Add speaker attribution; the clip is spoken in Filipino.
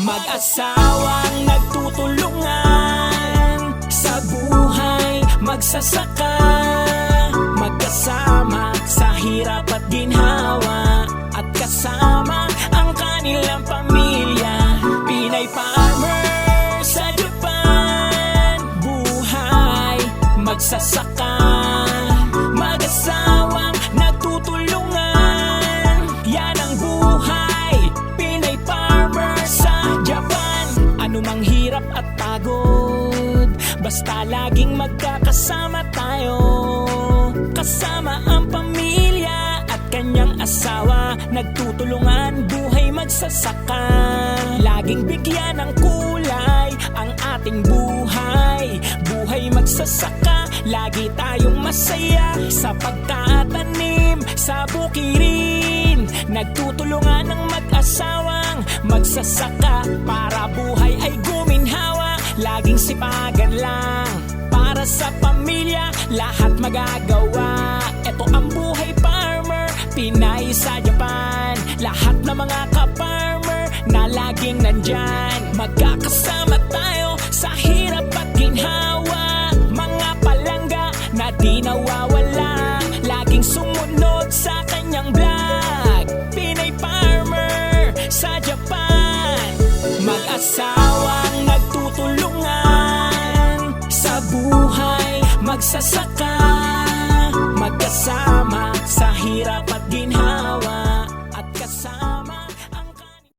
Speaker 1: Mag-asawang nagtutulungan Sa buhay magsasaka magsasaka Mag-asawang nagtutulungan. Yan ang buhay. Pinay farmer sa Japan. Anumang hirap at pagod. Basta laging magkakasama tayo. Kasama ang pamilya at kanyang asawa. Nagtutulungan buhay magsasaka Laging bigyan ng kulay ang ating buhay. Buhay magsasaka, lagi tayong masaya Sa pagtatanim, sa bukirin. Nagtutulungan ng mag-asawang magsasaka Para buhay ay guminhawa. Laging sipagan lang Para sa pamilya, lahat magagawa. Ito ang buhay farmer, Pinay sa Japan. Lahat ng mga ka-farmer na laging nandyan Magkakasama tayo Di nawawala Laging sumunod sa kanyang vlog. Pinay farmer sa Japan. Mag-asawang nagtutulungan. Sa buhay magsasaka. Magkasama sa hirap at ginhawa